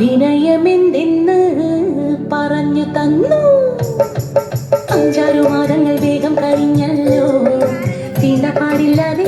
അഭിനയമെന്തെന്ന് പറഞ്ഞു തന്നു. അഞ്ചാറു മാതങ്ങൾ വേഗം കഴിഞ്ഞല്ലോ. തീണ്ട പാടില്ലാതെ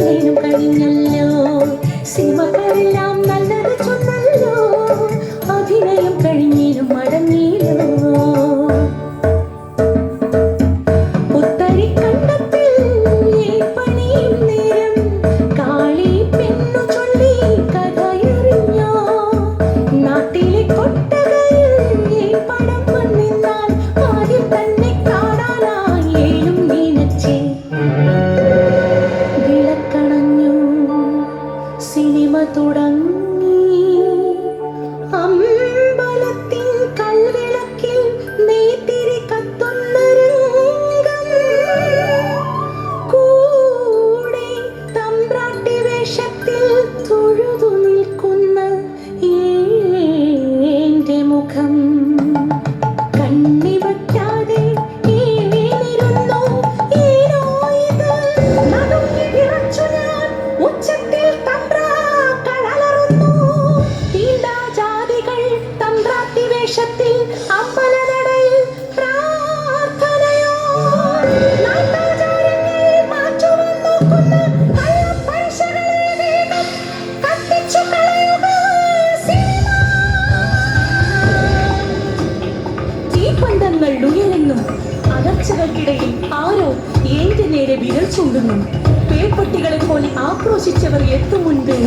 ചർച്ചകൾക്കിടയിൽ ആരോ എന്റെ നേരെ വിരൽ ചൂണ്ടുന്നു. പേപ്പട്ടികളെ പോലെ ആക്രോശിച്ചവർ എത്തും മുൻപേ